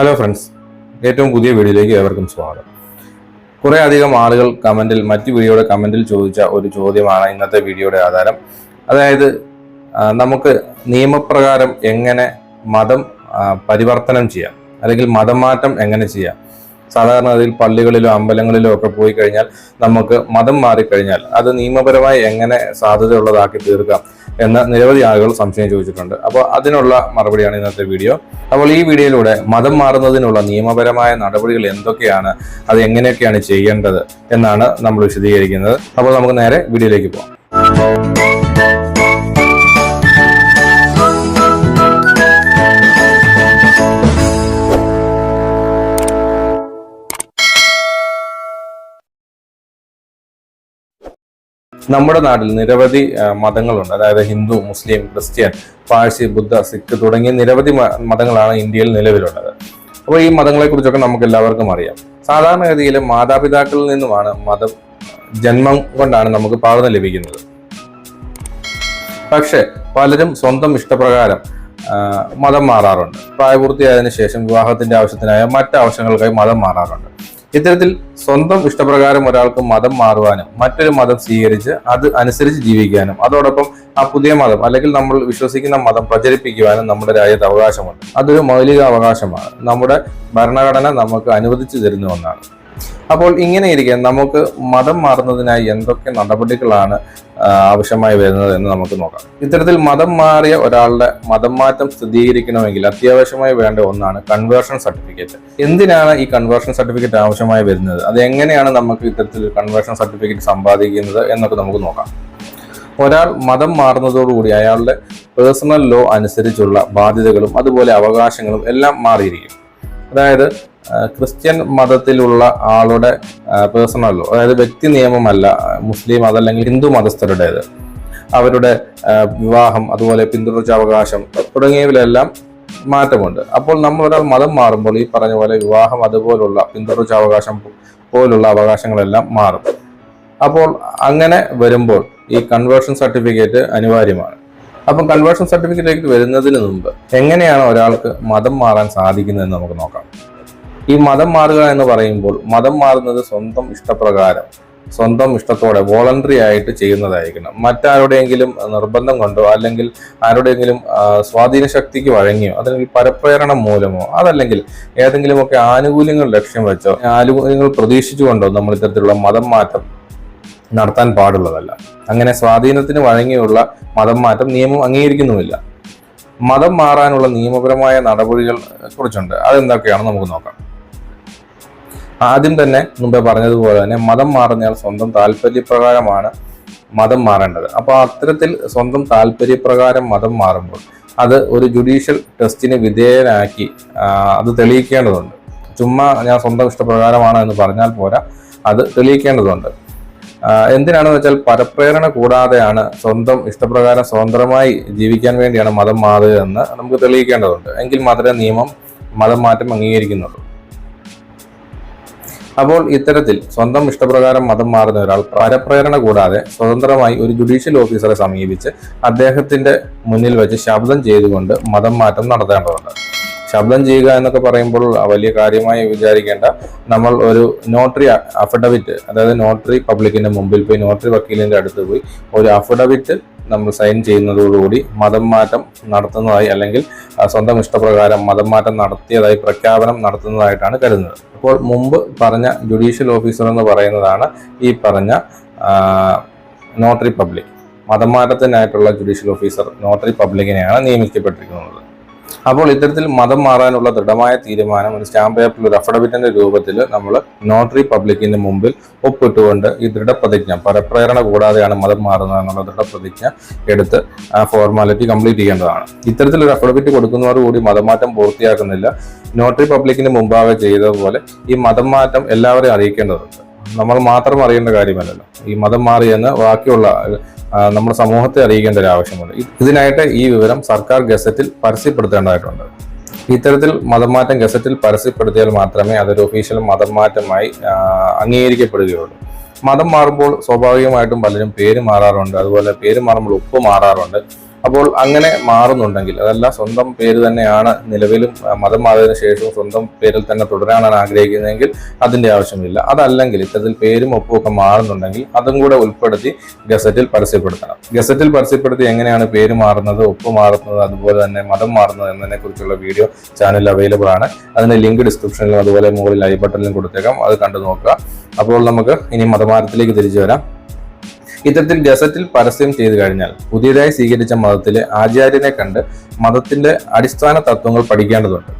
Hello friends ഏറ്റവും പുതിയ വീഡിയോയിലേക്ക് ഏവർക്കും സ്വാഗതം. കുറേ അധികം ആളുകൾ കമന്റിൽ മറ്റു വീഡിയോയുടെ കമന്റിൽ ചോദിച്ച ഒരു ചോദ്യമാണ് ഇന്നത്തെ വീഡിയോയുടെ ആധാരം. അതായത് നമുക്ക് നിയമപ്രകാരം എങ്ങനെ മതം പരിവർത്തനം ചെയ്യാം? അല്ലെങ്കിൽ മതമാറ്റം എങ്ങനെ ചെയ്യാം? സാധാരണ അതിൽ പള്ളികളിലോ അമ്പലങ്ങളിലോ ഒക്കെ പോയി കഴിഞ്ഞാൽ നമുക്ക് മതം മാറിക്കഴിഞ്ഞാൽ അത് നിയമപരമായി എങ്ങനെ സാധ്യതയുള്ളതാക്കി തീർക്കാം? എന്ന് നിരവധി ആളുകൾ സംശയം ചോദിച്ചിട്ടുണ്ട്. അപ്പോൾ അതിനുള്ള മറുപടിയാണ് ഇന്നത്തെ വീഡിയോ. അപ്പോൾ ഈ വീഡിയോയിലൂടെ മതം മാറുന്നതിനുള്ള നിയമപരമായ നടപടികൾ എന്തൊക്കെയാണ് അത് എങ്ങനെയൊക്കെയാണ് ചെയ്യേണ്ടത് എന്നാണ് നമ്മൾ വിശദീകരിക്കുന്നത്. അപ്പോൾ നമുക്ക് നേരെ വീഡിയോയിലേക്ക് പോകാം. നമ്മുടെ നാട്ടിൽ നിരവധി മതങ്ങളുണ്ട്. അതായത് ഹിന്ദു മുസ്ലിം ക്രിസ്ത്യൻ പാഴ്സി ബുദ്ധ സിഖ് തുടങ്ങിയ നിരവധി മതങ്ങളാണ് ഇന്ത്യയിൽ നിലവിലുള്ളത്. അപ്പോൾ ഈ മതങ്ങളെക്കുറിച്ചൊക്കെ നമുക്ക് എല്ലാവർക്കും അറിയാം. സാധാരണഗതിയിൽ മാതാപിതാക്കളിൽ നിന്നുമാണ് മതം ജന്മം കൊണ്ടാണ് നമുക്ക് പകർന്നു ലഭിക്കുന്നത്. പക്ഷേ പലരും സ്വന്തം ഇഷ്ടപ്രകാരം മതം മാറാറുണ്ട്. പ്രായപൂർത്തിയായതിനു ശേഷം വിവാഹത്തിന്റെ ആവശ്യത്തിനായ മറ്റ് ആവശ്യങ്ങൾക്കായി മതം മാറാറുണ്ട്. ഇത്തരത്തിൽ സ്വന്തം ഇഷ്ടപ്രകാരം ഒരാൾക്ക് മതം മാറുവാനും മറ്റൊരു മതം സ്വീകരിച്ച് അത് അനുസരിച്ച് ജീവിക്കാനും അതോടൊപ്പം ആ പുതിയ മതം അല്ലെങ്കിൽ നമ്മൾ വിശ്വസിക്കുന്ന മതം പ്രചരിപ്പിക്കുവാനും നമ്മുടെ രാജ്യത്ത് അവകാശമുണ്ട്. അതൊരു മൗലിക അവകാശമാണ് നമ്മുടെ ഭരണഘടന നമുക്ക് അനുവദിച്ചു തരുന്ന ഒന്നാണ്. അപ്പോൾ ഇങ്ങനെ ഇരിക്കെ നമുക്ക് മതം മാറുന്നതിനായി എന്തൊക്കെ നടപടികളാണ് ആവശ്യമായി വരുന്നത് എന്ന് നമുക്ക് നോക്കാം. ഇത്തരത്തിൽ മതം മാറിയ ഒരാളുടെ മതം മാറ്റം സ്ഥിരീകരിക്കണമെങ്കിൽ അത്യാവശ്യമായി വേണ്ട ഒന്നാണ് കൺവേർഷൻ സർട്ടിഫിക്കറ്റ് എന്തിനാണ് ഈ കൺവേർഷൻ സർട്ടിഫിക്കറ്റ് ആവശ്യമായി വരുന്നത്? അത് എങ്ങനെയാണ് നമുക്ക് ഇത്തരത്തിൽ കൺവേർഷൻ സർട്ടിഫിക്കറ്റ് സമ്പാദിക്കുന്നത് എന്നൊക്കെ നമുക്ക് നോക്കാം. ഒരാൾ മതം മാറുന്നതോടുകൂടി അയാളുടെ പേഴ്സണൽ ലോ അനുസരിച്ചുള്ള ബാധ്യതകളും അതുപോലെ അവകാശങ്ങളും എല്ലാം മാറിയിരിക്കും. അതായത് ക്രിസ്ത്യൻ മതത്തിലുള്ള ആളുടെ പേഴ്സണൽ അതായത് വ്യക്തി നിയമമല്ല മുസ്ലിം അതല്ലെങ്കിൽ ഹിന്ദു മതസ്ഥരുടേത്. അവരുടെ വിവാഹം അതുപോലെ പിന്തുടർച്ചാവകാശം തുടങ്ങിയവയിലെല്ലാം മാറ്റമുണ്ട്. അപ്പോൾ നമ്മൾ ഒരാൾ മതം മാറുമ്പോൾ ഈ പറഞ്ഞ പോലെ വിവാഹം അതുപോലുള്ള പിന്തുടർച്ചാവകാശം പോലുള്ള അവകാശങ്ങളെല്ലാം മാറും. അപ്പോൾ അങ്ങനെ വരുമ്പോൾ ഈ കൺവേർഷൻ സർട്ടിഫിക്കറ്റ് അനിവാര്യമാണ്. അപ്പം കൺവേർഷൻ സർട്ടിഫിക്കറ്റിലേക്ക് വരുന്നതിന് മുമ്പ് എങ്ങനെയാണ് ഒരാൾക്ക് മതം മാറാൻ സാധിക്കുന്നതെന്ന് നമുക്ക് നോക്കാം. ഈ മതം മാറുക എന്ന് പറയുമ്പോൾ മതം മാറുന്നത് സ്വന്തം ഇഷ്ടപ്രകാരം സ്വന്തം ഇഷ്ടത്തോടെ വോളണ്ടറി ആയിട്ട് ചെയ്യുന്നതായിരിക്കണം. മറ്റാരുടെയെങ്കിലും നിർബന്ധം കൊണ്ടോ അല്ലെങ്കിൽ ആരുടെയെങ്കിലും സ്വാധീന ശക്തിക്ക് വഴങ്ങിയോ അല്ലെങ്കിൽ പരപ്രേരണ മൂലമോ അതല്ലെങ്കിൽ ഏതെങ്കിലുമൊക്കെ ആനുകൂല്യങ്ങൾ ലക്ഷ്യം വെച്ചോ ആനുകൂല്യങ്ങൾ പ്രതീക്ഷിച്ചുകൊണ്ടോ നമ്മൾ ഇത്തരത്തിലുള്ള മതം മാറ്റം നടത്താൻ പാടുള്ളതല്ല. അങ്ങനെ സ്വാധീനത്തിന് വഴങ്ങിയുള്ള മതം മാറ്റം നിയമം അംഗീകരിക്കുന്നുമില്ല. മതം മാറാനുള്ള നിയമപരമായ നടപടികൾ കുറിച്ചുണ്ട്. അതെന്തൊക്കെയാണ് നമുക്ക് നോക്കാം. ആദ്യം തന്നെ മുമ്പേ പറഞ്ഞതുപോലെ തന്നെ മതം മാറുന്നയാൾ സ്വന്തം താല്പര്യപ്രകാരമാണ് മതം മാറേണ്ടത്. അപ്പോൾ അത്തരത്തിൽ സ്വന്തം താല്പര്യപ്രകാരം മതം മാറുമ്പോൾ അത് ഒരു ജുഡീഷ്യൽ ടെസ്റ്റിന് വിധേയനാക്കി അത് തെളിയിക്കേണ്ടതുണ്ട്. ചുമ്മാ ഞാൻ സ്വന്തം ഇഷ്ടപ്രകാരമാണ് എന്ന് പറഞ്ഞാൽ പോരാ അത് തെളിയിക്കേണ്ടതുണ്ട്. എന്തിനാണെന്ന് വെച്ചാൽ പരപ്രേരണ കൂടാതെയാണ് സ്വന്തം ഇഷ്ടപ്രകാരം സ്വതന്ത്രമായി ജീവിക്കാൻ വേണ്ടിയാണ് മതം മാറുക എന്ന് നമുക്ക് തെളിയിക്കേണ്ടതുണ്ട്. എങ്കിൽ മാത്രമേ നിയമം മതം മാറ്റം അംഗീകരിക്കുന്നുള്ളൂ. അപ്പോൾ ഇത്തരത്തിൽ സ്വന്തം ഇഷ്ടപ്രകാരം മതം മാറുന്ന ഒരാൾ പരപ്രേരണ കൂടാതെ സ്വതന്ത്രമായി ഒരു ജുഡീഷ്യൽ ഓഫീസറെ സമീപിച്ച് അദ്ദേഹത്തിന്റെ മുന്നിൽ വെച്ച് ശബ്ദം ചെയ്തുകൊണ്ട് മതം മാറ്റം നടത്തേണ്ടതുണ്ട്. ശബ്ദം ചെയ്യുക എന്നൊക്കെ പറയുമ്പോൾ വലിയ കാര്യമായി വിചാരിക്കേണ്ട. നമ്മൾ ഒരു നോട്ടറി അഫിഡവിറ്റ് അതായത് നോട്ടറി പബ്ലിക്കിന്റെ മുമ്പിൽ പോയി നോട്ടറി വക്കീലിന്റെ അടുത്ത് പോയി ഒരു അഫിഡവിറ്റ് നമ്മൾ സൈൻ ചെയ്യുന്നതോടുകൂടി മതം മാറ്റം നടത്തുന്നതായി അല്ലെങ്കിൽ സ്വന്തം ഇഷ്ടപ്രകാരം മതം മാറ്റം നടത്തിയതായി പ്രഖ്യാപനം നടത്തുന്നതായിട്ടാണ് കരുതുന്നത്. അപ്പോൾ മുമ്പ് പറഞ്ഞ ജുഡീഷ്യൽ ഓഫീസർ എന്ന് പറയുന്നതാണ് ഈ പറഞ്ഞ നോട്ടറി പബ്ലിക് മതം മാറ്റത്തിനായിട്ടുള്ള ജുഡീഷ്യൽ ഓഫീസർ നോട്ടറി പബ്ലിക്കിനെയാണ് നിയമിക്കപ്പെട്ടിരിക്കുന്നത്. അപ്പോൾ ഇത്തരത്തിൽ മതം മാറാനുള്ള ദൃഢമായ തീരുമാനം ഒരു സ്റ്റാമ്പ് പേപ്പറിൽ ഒരു അഫിഡവിറ്റിന്റെ രൂപത്തിൽ നമ്മൾ നോട്ടറി പബ്ലിക്കിന്റെ മുമ്പിൽ ഒപ്പിട്ടുകൊണ്ട് ഈ ദൃഢപ്രതിജ്ഞ പരപ്രേരണ കൂടാതെയാണ് മതം മാറുന്നത് എന്നുള്ള ദൃഢപ്രതിജ്ഞ എടുത്ത് ആ ഫോർമാലിറ്റി കംപ്ലീറ്റ് ചെയ്യേണ്ടതാണ്. ഇത്തരത്തിലൊരു അഫിഡവിറ്റ് കൊടുക്കുന്നതോടുകൂടി മതമാറ്റം പൂർത്തിയാക്കുന്നില്ല. നോട്ടറി പബ്ലിക്കിന് മുമ്പാകെ ചെയ്തതുപോലെ ഈ മതം മാറ്റം എല്ലാവരെയും അറിയിക്കേണ്ടതുണ്ട്. നമ്മൾ മാത്രം അറിയേണ്ട കാര്യമല്ലല്ലോ. ഈ മതം മാറി എന്ന് ബാക്കിയുള്ള നമ്മുടെ സമൂഹത്തെ അറിയിക്കേണ്ട ഒരു ആവശ്യമുണ്ട്. ഇത് ഇതിനായിട്ട് ഈ വിവരം സർക്കാർ ഗസറ്റിൽ പരസ്യപ്പെടുത്തേണ്ടതായിട്ടുണ്ട്. ഇത്തരത്തിൽ മതംമാറ്റം ഗസറ്റിൽ പരസ്യപ്പെടുത്തിയാൽ മാത്രമേ അതൊരു ഒഫീഷ്യൽ മതം മാറ്റമായി അംഗീകരിക്കപ്പെടുകയുള്ളൂ. മതം മാറുമ്പോൾ സ്വാഭാവികമായിട്ടും പലരും പേര് മാറാറുണ്ട്. അതുപോലെ പേര് മാറുമ്പോൾ ഉപ്പ് മാറാറുണ്ട്. അപ്പോൾ അങ്ങനെ മാറുന്നുണ്ടെങ്കിൽ അതല്ല സ്വന്തം പേര് തന്നെയാണ് നിലവിലും മതം മാറിയതിനു ശേഷവും സ്വന്തം പേരിൽ തന്നെ തുടരാനാണ് ആഗ്രഹിക്കുന്നതെങ്കിൽ അതിന്റെ ആവശ്യമില്ല. അതല്ലെങ്കിൽ ഇത്തരത്തിൽ പേരും ഒപ്പും ഒക്കെ മാറുന്നുണ്ടെങ്കിൽ അതും കൂടെ ഉൾപ്പെടുത്തി ഗസറ്റിൽ പരസ്യപ്പെടുത്തണം. ഗസറ്റിൽ പരസ്യപ്പെടുത്തി എങ്ങനെയാണ് പേര് മാറുന്നത് ഒപ്പ് മാറുന്നത് അതുപോലെ തന്നെ മതം മാറുന്നത് എന്നതിനെ കുറിച്ചുള്ള വീഡിയോ ചാനൽ അവൈലബിൾ ആണ്. അതിന്റെ ലിങ്ക് ഡിസ്ക്രിപ്ഷനിലും അതുപോലെ മുകളിൽ ഐ ബട്ടണിലും കൊടുത്തേക്കാം. അത് കണ്ടു നോക്കുക. അപ്പോൾ നമുക്ക് ഇനി മതമാരത്തിലേക്ക് തിരിച്ചു വരാം. ഇത്തരത്തിൽ ഗസറ്റിൽ പരസ്യം ചെയ്തു കഴിഞ്ഞാൽ പുതിയതായി സ്വീകരിച്ച മതത്തിലെ ആചാര്യനെ കണ്ട് മതത്തിന്റെ അടിസ്ഥാന തത്വങ്ങൾ പഠിക്കേണ്ടതുണ്ട്.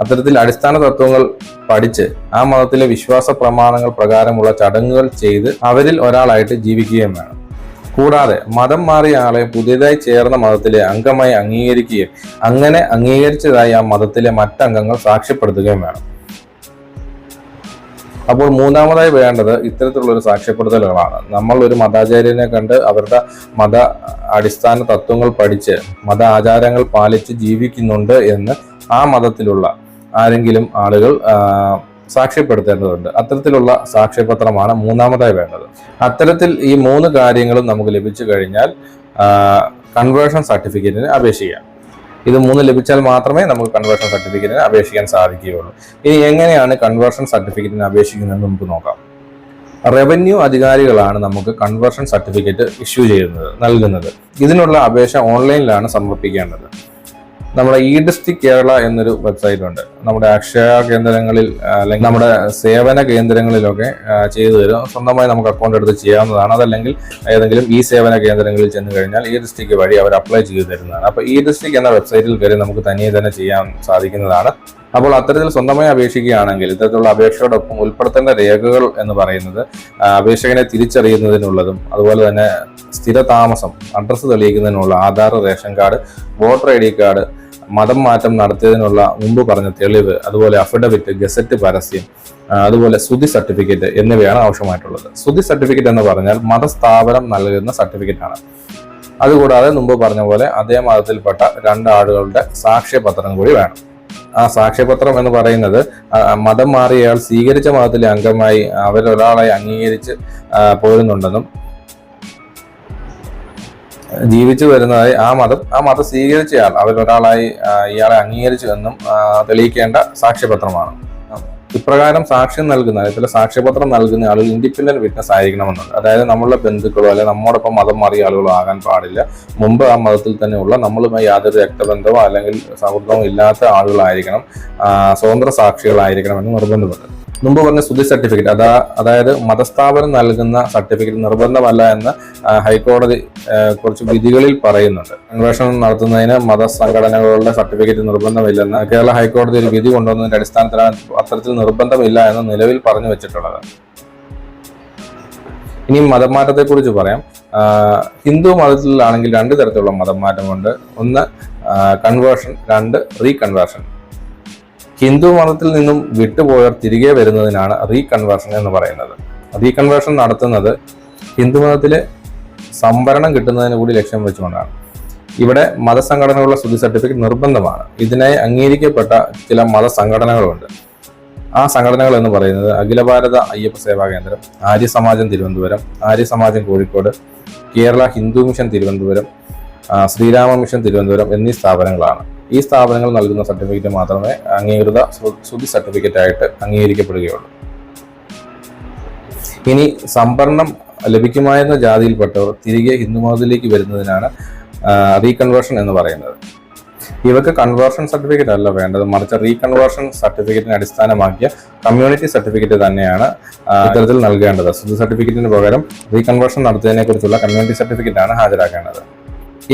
അത്തരത്തിൽ അടിസ്ഥാന തത്വങ്ങൾ പഠിച്ച് ആ മതത്തിലെ വിശ്വാസ പ്രമാണങ്ങൾ പ്രകാരമുള്ള ചടങ്ങുകൾ ചെയ്ത് അവരിൽ ഒരാളായിട്ട് ജീവിക്കുകയും വേണം. കൂടാതെ മതം മാറിയ ആളെ പുതിയതായി ചേർന്ന മതത്തിലെ അംഗമായി അംഗീകരിക്കുകയും അങ്ങനെ അംഗീകരിച്ചതായി ആ മതത്തിലെ മറ്റംഗങ്ങൾ സാക്ഷ്യപ്പെടുത്തുകയും വേണം. അപ്പോൾ മൂന്നാമതായി വേണ്ടത് ഇത്തരത്തിലുള്ള ഒരു സാക്ഷ്യപ്പെടുത്തലുകളാണ്. നമ്മൾ ഒരു മതാചാര്യനെ കണ്ട് അവരുടെ മത അടിസ്ഥാന തത്വങ്ങൾ പഠിച്ച് മത ആചാരങ്ങൾ പാലിച്ച് ജീവിക്കുന്നുണ്ട് എന്ന് ആ മതത്തിലുള്ള ആരെങ്കിലും ആളുകൾ സാക്ഷ്യപ്പെടുത്തേണ്ടതുണ്ട്. അത്തരത്തിലുള്ള സാക്ഷ്യപത്രമാണ് മൂന്നാമതായി വേണ്ടത്. അത്തരത്തിൽ ഈ മൂന്ന് കാര്യങ്ങളും നമുക്ക് ലഭിച്ചു കഴിഞ്ഞാൽ കൺവേർഷൻ സർട്ടിഫിക്കറ്റിന് അപേക്ഷിക്കാം. ഇത് മൂന്ന് ലഭിച്ചാൽ മാത്രമേ നമുക്ക് കൺവേർഷൻ സർട്ടിഫിക്കറ്റിന് അപേക്ഷിക്കാൻ സാധിക്കുകയുള്ളൂ. ഇനി എങ്ങനെയാണ് കൺവേർഷൻ സർട്ടിഫിക്കറ്റിന് അപേക്ഷിക്കുന്നത് നമുക്ക് നോക്കാം. റവന്യൂ അധികാരികളാണ് നമുക്ക് കൺവേർഷൻ സർട്ടിഫിക്കറ്റ് ഇഷ്യൂ ചെയ്യുന്നത് നൽകുന്നത്. ഇതിനുള്ള അപേക്ഷ ഓൺലൈനിലാണ് സമർപ്പിക്കേണ്ടത്. നമ്മുടെ ഇ-ഡിസ്ട്രിക് കേരള എന്നൊരു വെബ്സൈറ്റ് ഉണ്ട്. നമ്മുടെ അക്ഷയ കേന്ദ്രങ്ങളിൽ അല്ലെങ്കിൽ നമ്മുടെ സേവന കേന്ദ്രങ്ങളിലൊക്കെ ചെയ്തു തരും. സ്വന്തമായി നമുക്ക് അക്കൗണ്ട് എടുത്ത് ചെയ്യാവുന്നതാണ്. അതല്ലെങ്കിൽ ഏതെങ്കിലും ഈ സേവന കേന്ദ്രങ്ങളിൽ ചെന്ന് കഴിഞ്ഞാൽ ഈ ഡിസ്ട്രിക്ട് വഴി അവർ അപ്ലൈ ചെയ്തു തരുന്നതാണ്. അപ്പോൾ ഈ ഡിസ്ട്രിക്ട് എന്ന വെബ്സൈറ്റിൽ കയറി നമുക്ക് തനിയെ തന്നെ ചെയ്യാൻ സാധിക്കുന്നതാണ്. അപ്പോൾ അത്തരത്തിൽ സ്വന്തമായി അപേക്ഷിക്കുകയാണെങ്കിൽ ഇത്തരത്തിലുള്ള അപേക്ഷയോടൊപ്പം ഉൾപ്പെടുത്തേണ്ട രേഖകൾ എന്ന് പറയുന്നത് അപേക്ഷകനെ തിരിച്ചറിയുന്നതിനുള്ളതും അതുപോലെ തന്നെ സ്ഥിര താമസം address തെളിയിക്കുന്നതിനുള്ള Aadhaar ration card voter I D card മതം മാറ്റം നടത്തിയതിനുള്ള മുമ്പ് പറഞ്ഞ തെളിവ് അതുപോലെ അഫിഡവിറ്റ് ഗസറ്റ് പരസ്യം അതുപോലെ സുതി സർട്ടിഫിക്കറ്റ് എന്നിവയാണ് ആവശ്യമായിട്ടുള്ളത്. സുതി സർട്ടിഫിക്കറ്റ് എന്ന് പറഞ്ഞാൽ മതസ്ഥാപനം നൽകുന്ന സർട്ടിഫിക്കറ്റ് ആണ് അതുകൂടാതെ മുമ്പ് പറഞ്ഞ പോലെ അതേ മതത്തിൽപ്പെട്ട രണ്ടാളുകളുടെ സാക്ഷ്യപത്രം കൂടി വേണം. ആ സാക്ഷ്യപത്രം എന്ന് പറയുന്നത് മതം മാറിയയാൾ സ്വീകരിച്ച മതത്തിലെ അംഗമായി അവരൊരാളായി അംഗീകരിച്ച് പോരുന്നുണ്ടെന്നും ജീവിച്ചു വരുന്നതായി ആ മതം ആ മതം സ്വീകരിച്ചയാൾ അവരൊരാളായി ഇയാളെ അംഗീകരിച്ചു എന്നും തെളിയിക്കേണ്ട സാക്ഷ്യപത്രമാണ്. ഇപ്രകാരം സാക്ഷ്യം നൽകുന്ന ചില സാക്ഷ്യപത്രം നൽകുന്ന ആളുകൾ ഇൻഡിപെൻഡന്റ് വിറ്റ്നസ് ആയിരിക്കണമെന്നുണ്ട്. അതായത് നമ്മളുടെ ബന്ധുക്കളോ അല്ലെങ്കിൽ നമ്മോടൊപ്പം മതം മാറിയ ആളുകളോ ആകാൻ പാടില്ല. മുമ്പ് ആ മതത്തിൽ തന്നെയുള്ള നമ്മളുമായി യാതൊരു രക്തബന്ധമോ അല്ലെങ്കിൽ സൗഹൃദമോ ഇല്ലാത്ത ആളുകളായിരിക്കണം. സ്വതന്ത്ര സാക്ഷികളായിരിക്കണം എന്ന് നിർബന്ധമുണ്ട്. മുമ്പ് പറഞ്ഞ സ്തുതി സർട്ടിഫിക്കറ്റ് അതാ അതായത് മതസ്ഥാപനം നൽകുന്ന സർട്ടിഫിക്കറ്റ് നിർബന്ധമല്ല എന്ന് ഹൈക്കോടതി കുറച്ച് വിധികളിൽ പറയുന്നുണ്ട്. അന്വേഷണം നടത്തുന്നതിന് മതസംഘടനകളുടെ സർട്ടിഫിക്കറ്റ് നിർബന്ധമില്ലെന്ന് കേരള ഹൈക്കോടതി ഒരു വിധി കൊണ്ടുവന്നതിന്റെ അടിസ്ഥാനത്തിലാണ് അത്തരത്തിൽ നിർബന്ധമില്ല എന്ന് നിലവിൽ പറഞ്ഞു വെച്ചിട്ടുള്ളത്. ഇനി മതമാറ്റത്തെ കുറിച്ച് പറയാം ഹിന്ദു മതത്തിലാണെങ്കിൽ രണ്ട് തരത്തിലുള്ള മതം മാറ്റമുണ്ട് ഒന്ന് കൺവേർഷൻ രണ്ട് റീകൺവേർഷൻ ഹിന്ദു മതത്തിൽ നിന്നും വിട്ടുപോയവർ തിരികെ വരുന്നതിനാണ് റീകൺവേർഷൻ എന്ന് പറയുന്നത്. റീകൺവേർഷൻ നടത്തുന്നത് ഹിന്ദു മതത്തിലെ സംവരണം കിട്ടുന്നതിന് കൂടി ലക്ഷ്യം വെച്ചുകൊണ്ടാണ്. ഇവിടെ മതസംഘടനകളുടെ സ്തുതി സർട്ടിഫിക്കറ്റ് നിർബന്ധമാണ്. ഇതിനായി അംഗീകരിക്കപ്പെട്ട ചില മതസംഘടനകളുണ്ട്. ആ സംഘടനകൾ എന്ന് പറയുന്നത് അഖില ഭാരത അയ്യപ്പ സേവാ കേന്ദ്രം ആര്യ സമാജം തിരുവനന്തപുരം ആര്യ സമാജം കോഴിക്കോട് കേരള ഹിന്ദു മിഷൻ തിരുവനന്തപുരം ശ്രീരാമ മിഷൻ തിരുവനന്തപുരം എന്നീ സ്ഥാപനങ്ങളാണ്. ഈ സ്ഥാപനങ്ങൾ നൽകുന്ന സർട്ടിഫിക്കറ്റ് മാത്രമേ അംഗീകൃത ശ്രു- ശ്രുതി സർട്ടിഫിക്കറ്റ് ആയിട്ട് അംഗീകരിക്കപ്പെടുകയുള്ളൂ. ഇനി സംഭരണം ലഭിക്കുമായിരുന്ന ജാതിയിൽപ്പെട്ടവർ തിരികെ ഹിന്ദുമതത്തിലേക്ക് വരുന്നതിനാണ് റീകൺവേർഷൻ എന്ന് പറയുന്നത്. ഇവർക്ക് കൺവേർഷൻ സർട്ടിഫിക്കറ്റ് അല്ല വേണ്ടത്. മറിച്ച് റീകൺവേർഷൻ സർട്ടിഫിക്കറ്റിനെ അടിസ്ഥാനമാക്കിയ കമ്മ്യൂണിറ്റി സർട്ടിഫിക്കറ്റ് തന്നെയാണ് ഇത്തരത്തിൽ നൽകേണ്ടത്. സ്തുതി സർട്ടിഫിക്കറ്റിന് പകരം റീകൺവേർഷൻ നടത്തിയതിനെ കുറിച്ചുള്ള കമ്മ്യൂണിറ്റി സർട്ടിഫിക്കറ്റാണ് ഹാജരാക്കേണ്ടത്.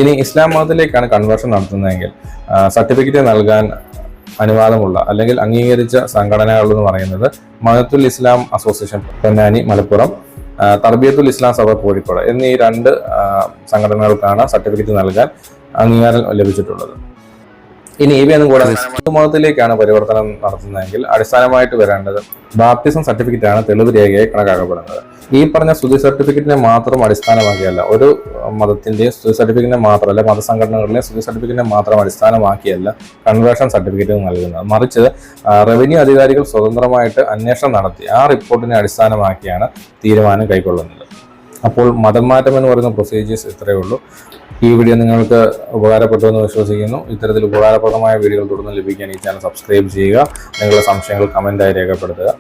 ഇനി ഇസ്ലാം മതത്തിലേക്കാണ് കൺവേർഷൻ നടത്തുന്നതെങ്കിൽ സർട്ടിഫിക്കറ്റ് നൽകാൻ അനുവാദമുള്ള അല്ലെങ്കിൽ അംഗീകരിച്ച സംഘടനകൾ എന്ന് പറയുന്നത് മതത്തുൽ ഇസ്ലാം അസോസിയേഷൻ പൊന്നാനി മലപ്പുറം തർബിയത്തുൽ ഇസ്ലാം സഭ കോഴിക്കോട് എന്നീ രണ്ട് സംഘടനകൾക്കാണ് സർട്ടിഫിക്കറ്റ് നൽകാൻ അംഗീകാരം ലഭിച്ചിട്ടുള്ളത്. ഇനി ഇവയൊന്നും കൂടാതെ മതത്തിലേക്കാണ് പരിവർത്തനം നടത്തുന്നതെങ്കിൽ അടിസ്ഥാനമായിട്ട് വരേണ്ടത് ബാപ്റ്റിസം സർട്ടിഫിക്കറ്റ് ആണ് തെളിവ് രേഖയെ കണക്കാക്കപ്പെടുന്നത്. ഈ പറഞ്ഞ സ്തുതി സർട്ടിഫിക്കറ്റിനെ മാത്രം അടിസ്ഥാനമാക്കിയല്ല ഒരു മതത്തിന്റെ സ്തുതി സർട്ടിഫിക്കറ്റിനെ മാത്രമല്ല മതസംഘടനകളിലെ സ്തുതി സർട്ടിഫിക്കറ്റിനെ മാത്രം അടിസ്ഥാനമാക്കിയല്ല കൺവേർഷൻ സർട്ടിഫിക്കറ്റ് നൽകുന്നത്. മറിച്ച് റവന്യൂ അധികാരികൾ സ്വതന്ത്രമായിട്ട് അന്വേഷണം നടത്തി ആ റിപ്പോർട്ടിനെ അടിസ്ഥാനമാക്കിയാണ് തീരുമാനം കൈക്കൊള്ളുന്നത്. അപ്പോൾ മതം മാറ്റം എന്ന് പറയുന്ന പ്രൊസീജിയേഴ്സ് ഇത്രയേ ഉള്ളൂ ഈ വീഡിയോ നിങ്ങൾക്ക് ഉപകാരപ്പെട്ടു എന്ന് വിശ്വസിക്കുന്നു. ഇത്തരത്തിൽ ഉപകാരപ്രദമായ വീഡിയോകൾ തുടർന്ന് ലഭിക്കാൻ ഈ ചാനൽ സബ്സ്ക്രൈബ് ചെയ്യുക. നിങ്ങളുടെ സംശയങ്ങൾ കമന്റായി രേഖപ്പെടുത്തുക.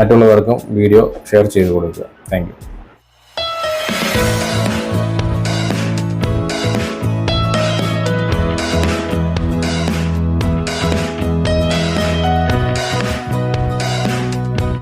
മറ്റുള്ളവർക്കും വീഡിയോ ഷെയർ ചെയ്ത് കൊടുക്കുക. താങ്ക്